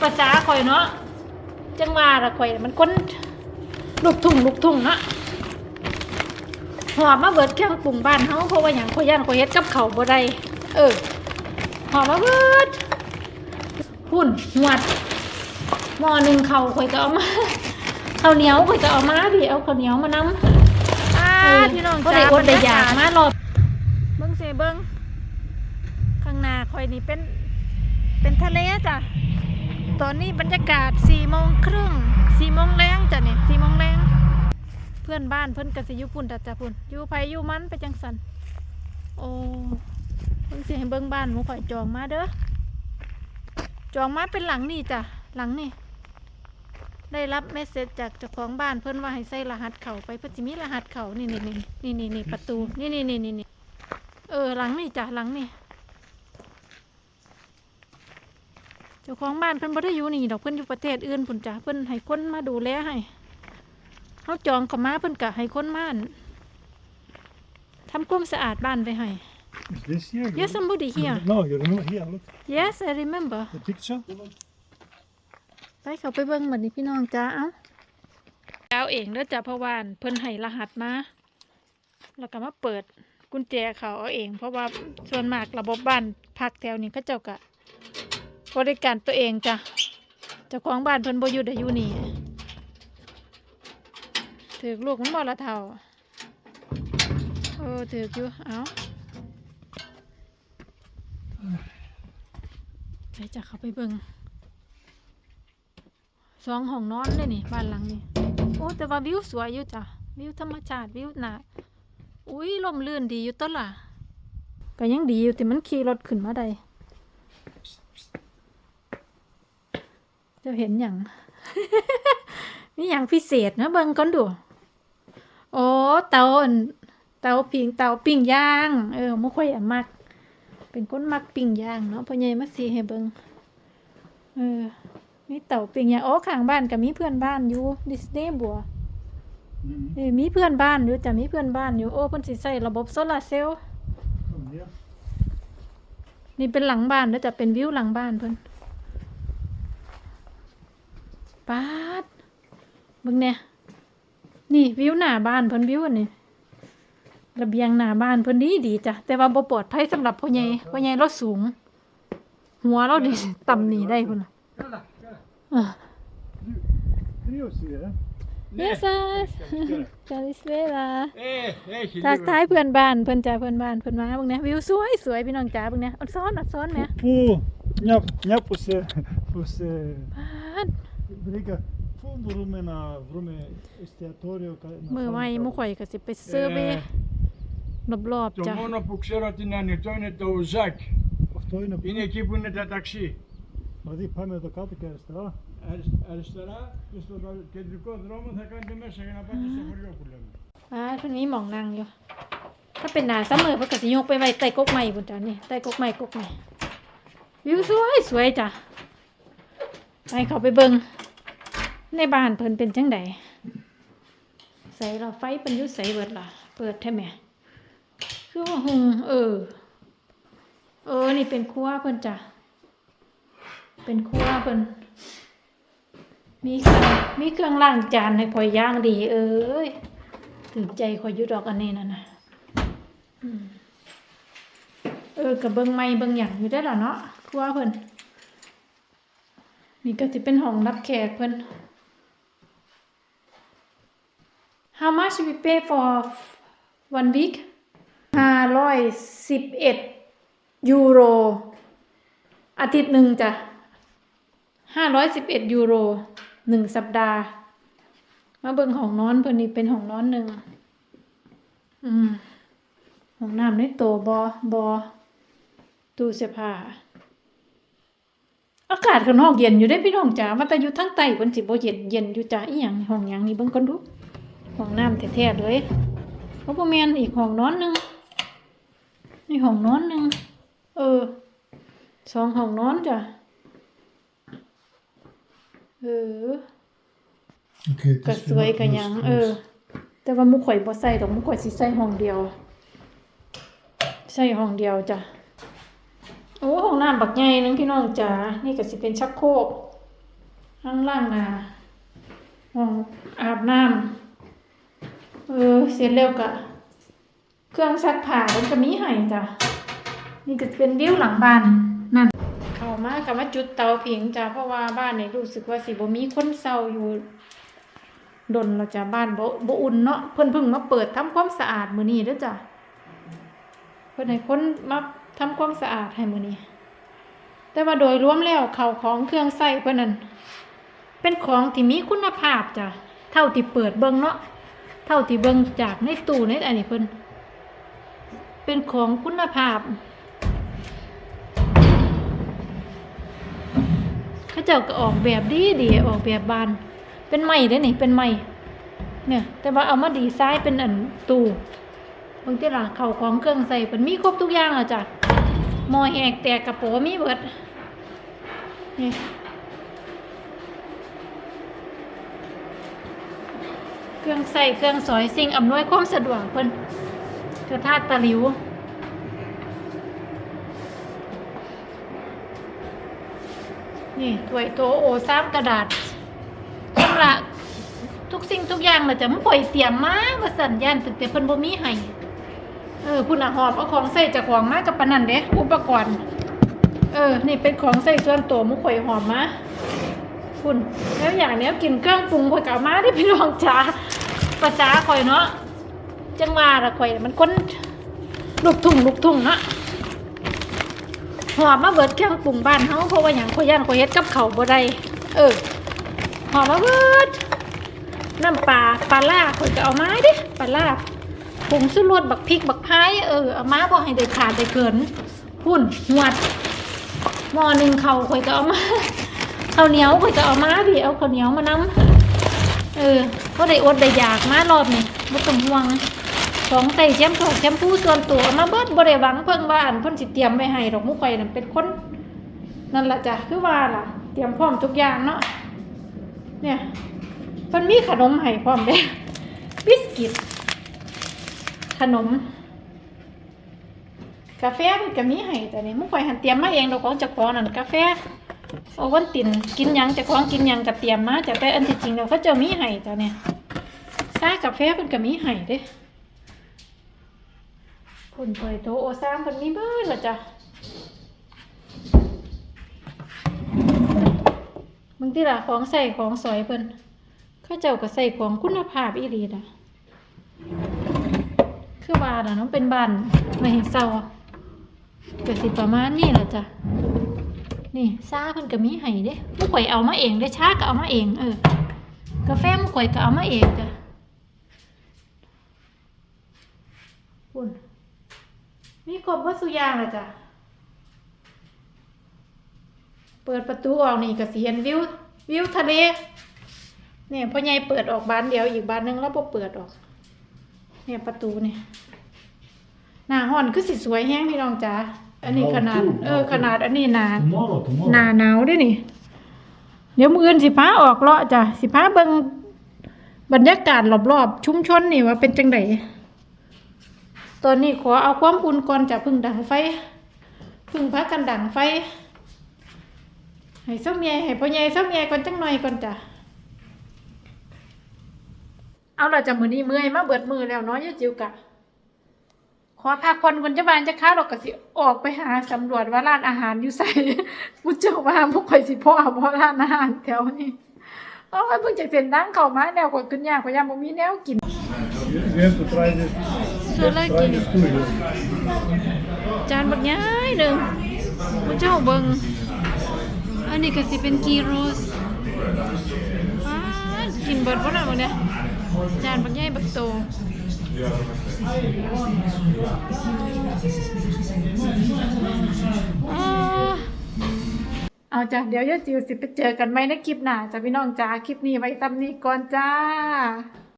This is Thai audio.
ภาษาข่อยเนาะจังว่าละข่อยมันคนลูกทุ่งลูกทุ่งเนาะหอบมาเบิดเครื่องปรุงบ้านเฮาเพราะว่าหยังข่อยย่านข่อยเฮ็ดกับข้าวบ่ได้เออหอบมาเบิดหุ่นหวดหม้อหนึงข้าวข่อยก็เอามาข้าวเหนียวข่อยก็เอามาดิเอาข้าวเหนียวมานำอ่าเออพี่น้องก็ได้จ้าอดได้อยากบรรมารอบเบิ้งเสเบิ้งข้างหน้าคอยนี่เป็นเป็นทะเลจ้ะ ตอนนี้บรรยากาศสี่โมงครึ่งสี่โมงแรงจ้ะเนี่ยสี่โมงแรงเพื่อนบ้านเพื่อนกสิยุปุ่นจ้ะจ้ะพุ่นอยู่ไผอยู่มันไปจังสันโอ้เพิ่งสิให้เบิ้งบ้านหมูข่อยจองมาเด้อจองมาเป็นหลังนี่จ้ะหลังนี่ได้รับเมสเซจจากเจ้าของบ้านเพิ่อนว่าให้ใส่รหัสเขาไปเพิ่นสิมีรหัสเขานี่นี่นี่นี่นี่นี่ประตูนี่นี่นี่นี่นี่เออหลังนี่จ้ะหลังนี่ เจ้าของบ้านเพิ่นบ่ได้อยู่นี่ดอกเพิ่นอยู่ประเทศอื่นพุ่นจ้ะเพิ่นให้คนมาดูแลให้เฮาจองเข้ามาเพิ่นก็ให้คนมาอั่นทำความสะอาดบ้านไปให้ Is this here? Yes somebody here No, you're not here. Look, Yes I remember the picture. ไปเขาไปเบิ่งบัดนี้พี่น้องจ้าเอ้าเอาเองเด้อจ้ะเพราะว่าเพิ่นให้รหัสมาแล้วก็มาเปิดกุญแจเขาเอาเอง เพราะว่าส่วนมากระบบบ้านพักแถวนี้เขาเจ้าก็ บริการตัวเองจ้ะเจ้าของบ้านเพิ่นบ่อยู่ได้อยู่นี่ถือลูกมันบ่ละเท่าเออถืออยู่เอาไปจะเขาไปเบิ่งสองห้องนอนเลยนี่บ้านหลังนี้โอ้แต่ว่าวิวสวยอยู่จ้ะวิวธรรมชาติวิวหนาอุ้ยลมลื่นดีอยู่ต้นล่ะก็ยังดีอยู่แต่มันขี่รถขึ้นมาได้ จะเห็นอย่างมีอย่างพิเศษนะเบิ่งก่อนดู โอ้เตาอันเตาผิงเตาปิ้งย่าง เออไม่ค่อยอะมัก เป็นคนมักปิ้งย่างเนาะพ่อใหญ่มาสีให้เบิ่งเออมีเต่าปิงอย่างโอ้ข้างบ้านกับมีเพื่อนบ้านอยู่ดิสนีย์บัว Mm. เอ้ยมีเพื่อนบ้านอยู่จะมีเพื่อนบ้านอยู่โอ้เพิ่นสิใช้ระบบโซลาร์เซลล์ From here. นี่เป็นหลังบ้านแล้วจะเป็นวิวหลังบ้านเพิ่น ป้าดมึงเนี่ยนี่วิวหน้าบ้านเพิ่นวิวอันนี้ระเบียงหน้าบ้านเพิ่นดีดีจ้ะแต่ว่าบ่ปลอดภัยสำหรับพ่อใหญ่พ่อใหญ่รถสูง หัวเราดิต่ำหนีได้พุ่นน่ะอะ Yes sir จาริสเวลาทักทายเพื่อนบ้านเพื่อนจ้าเพื่อนบ้านเพื่อนมาบังเนี่ยวิวสวยสวยพี่น้องจ้าบังเนี่ยอดซ้อนอดซ้อนไหม ปูยับยับปุเสปุเส Adică fundul rume na rume estiatorio ca มือไม้มุข่อยก็สิไปซื้อไปรอบๆจ้ะ Το μόνο που ξέρω ότι είναι ανοιχτό είναι το Ουζάκ. Αυτό είναι Είναι εκεί που είναι τα ταξί. Δηλαδή πάμε εδώ κάτω και αριστερά. Αρι- Αριστερά και στον κεντρικό δρόμο θα κάνετε μέσα για να πάτε στο χωριό που λέμε. อ่าคนนี้หมองนางอยู่ ถ้าเป็นหนาซัมเมอร์เพิ่นก็สิยกไปไว้ใต้กกใหม่พุ่นจ้ะนี่ใต้กกใหม่กกใหม่วิวสวยสวยจ้ะ ไปเขาไปเบิงในบ้านเพิ่นเป็นจังไดใส่เราไฟเพิ่นยู่ใส่เบิดล่ะ เปิดแท้แหมคือว่าหงเออ เออ นี่เป็นครัวเพิ่นจ้ะ เป็นครัวเพิ่นมีเครื่องมีเครื่องล้างจานให้ข่อยย่างดี เอ้ยถึงใจข่อยยู่ดอกอันนี้นั่นนะเออกับเบิงไม้เบิงหยังอยู่ได้อล่ะเนาะครัวเพิ่น นี่ก็สิเป็นห้องรับแขกเพิ่น How much we pay for one week ห้าร้อยสิบเอ็ดยูโร อาทิตย์หนึ่งจ้ะห้าร้อยสิบเอ็ดยูโรหนึ่งสัปดาห์ มาเบิ่งห้องนอนเพิ่นนี่เป็นห้องนอนหนึ่งอืมห้องน้ำในโตบอบอตู้เสื้อผ้า อากาศข้างนอกเย็นอยู่ได้พี่น้องจ๋าว่าแต่อยู่ทางใต้เพิ่นสิบ่เย็นเย็นอยู่จ้าอีหยังห้องหยังนี่เบิ่งก่อนดูห้องน้ำแท้ๆเลยเพราะบ่แม่นอีกห้องนอนหนึงนี่ห้องนอนหนึงเออสองห้องนอนจ้ะเออ Okay, ก็สวยก็หยังเออ แต่ว่าหมุข่อยบ่ใส่ดอกหมุข่อยสิใส่ห้องเดียว ใส่ห้องเดียวจ้ะ โอ้ห้องน้ำบักใหญ่นึงพี่น้องจ๋า นี่ก็สิเป็นชักโครกข้างล่างนะห้องอาบน้ำเออเสร็จแล้วก็เครื่องซักผ้ามันก็มีให้จ้ะ นี่ก็เป็นวิวหลังบ้านนั่น เข้ามากับมาจุดเตาผิงจ้ะ เพราะว่าบ้านนี่รู้สึกว่าสิบ่มีคนเซาอยู่ดนแล้วจ้ะบ้านบ่บ่อุ่นเนาะเพิ่นเพิ่งมาเปิดทำความสะอาดมื้อนี้เด้อจ้ะเพิ่นให้คนมา ทำความสะอาดให้มื้อนี้ แต่ว่าโดยรวมแล้วเข้าของเครื่องใช้เพิ่นนั่นเป็นของที่มีคุณภาพจ้ะ เท่าที่เปิดเบิ่งเนาะ เท่าที่เบิ่งจากในตู้ในอันนี้เพิ่น เป็นของคุณภาพเขาเจ้าก็ออกแบบดีดีออกแบบบาน เป็นไม้เด้นี่เป็นไม้เนี่ย แต่ว่าเอามาดีไซน์เป็นอันตู้บางทีล่ะเข้าของเครื่องใส่เป็นมีครบทุกอย่างอะจ้ะ ม้อแหกแตกกระโปมีเบิดนี่เครื่องใส่เครื่องสอยสิ่งอำนวยความสะดวกเพิ่นกระทาตะหลิวนี่ถ้วยโตโอซ้ำกระดาษชำระทุกสิ่งทุกอย่างเราจะไม่ปล่อยเตรียมมาว่าสัญญาณตึกแต่เพิ่นบ่มีให้ เออพุ่นน่ะหอบเอาของใส่จากของมากับปนันเด้อุปกรณ์ เออ นี่เป็นของใส่ส่วนตัวมุข่อยหอมมาพุ่นแล้วอย่างเนี้ยกินเครื่องปรุงข่อยก็เอามาได้พี่น้องจ๋าภาษาข่อยเนาะจังว่าละข่อยมันคนลูกทุ่งลูกทุ่งเนาะหอมมาเบิดเครื่องปรุงบ้านเฮาเพราะว่าหยังข่อยย่านข่อยเฮ็ดกับเขาบ่ได้เออหอมมาเบิดน้ำปลาปลาล่าข่อยก็เอามาดิปลาล่า ผงสุรสบักพริกบักพายเออเอามาบ่ให้ได้ขาดได้เกินพุ่นหวดหม้อหนึ่งเขาข่อยก็เอามาข้าวเหนียวข่อยก็เอามาดิเอาข้าวเหนียวมานํเออบ่ได้อดได้อยากมารอบนี้บ่ต้องห่วงของใส่แชมพูแชมพูส่วนตัวมาเบิดบ่ได้หวังเพิ่งว่าอันเพิ่นสิเตรียมไว้ให้ดอกมุข่อยนั่นเป็นคนนั่นล่ะจ้ะคือว่าล่ะ เตรียมพร้อมทุกอย่างเนาะเนี่ยเพิ่นมีขนมให้พร้อมเด้บิสกิต ขนม กาแฟเพิ่นก็มีให้แต่นี่มุข่อยหันเตรียมมาเองดอกของจ้าของนั่นกาแฟโอวันตินกินยังเจ้าของกินยังก็เตรียมมาจ้ะแต่อันที่จริงเขาเจ้ามีให้จ้ะเนี่ยซากาแฟเพิ่นก็มีให้เด้ผลเผยโตโอซามผลมีเบิดละจ้ะบางทีละของใส่ของสอยเพิ่นเข้าเจ้าก็ใส่ของคุณภาพอีหลีนะ คือบานอะเนาะเป็นบานไม่เห็นเศร้าเก็สิประมาณนี้ล่ะจ้ะนี่ซาเพิ่นก็มีให้เด้มุข่อยเอามาเองได้ชาก็เอามาเองเออกาแฟมุข่อยก็เอามาเองจ้ะปุ่นมีครบวัตถุยางละจ้ะเปิดประตูออกนี่ก็สิเห็นวิววิวทะเลเนี่ยพ่อใหญ่เปิดออกบานเดียวอีกบานหนึงแล้วบ่เปิดออก เนี่ยประตูเนี่ยหน้าห้อนคือสิสวยแห้งพี่น้องจ๋าอันนี้ขนาด เออ ขนาดอันนี้หนา Tomorrow, หนา tomorrow. หนาวด้วยนี่ เดี๋ยวมืออื่นสิพาออกเลาะจ้ะสิพาเบิ่งบรรยากาศรอบๆชุมชนนี่ว่าเป็นจังไดตอนนี้ขอเอาความอุ่นก่อนจะพึ่งดังไฟ พึ่งพักกันดังไฟ ให้ซ้ำใหญ่ให้พ่อใหญ่ซ้ำใหญ่ก่อนจังหน่อยก่อนจ้ะ เอาเราจะมือนี้เมื่อยมาเบิดมือแล้วเนาะยายจิวกะขอพักคนคนจะบานจะค้าเราก็สิออกไปหาสำรวจว่าร้านอาหารอยู่ใส่มุเจ้าว่าพวกข่อยสิพ่อเพราะร้านอาหารแถวนี้โอ้ยเพิ่งจากเส้นดังเข้ามาแนวกดขึ้นยากกว่ายามบ่มีแนวกิน You have to try this. So you have to like try it. this too. you. จานบักย้ายหนึ่งพระเจ้าเบิงอันนี้ก็สิเป็นกีโรสป้ากินเบิดบ่ล่ะวันเนี้ย จานบักย้ายบักโตอ้เอาจ้ะเดี๋ยวยายจิวสิไปเจอกันไหมในคลิปหน้าจ้ะพี่น้องจ้าคลิปนี้ไว้ตำนี้ก่อนจ้า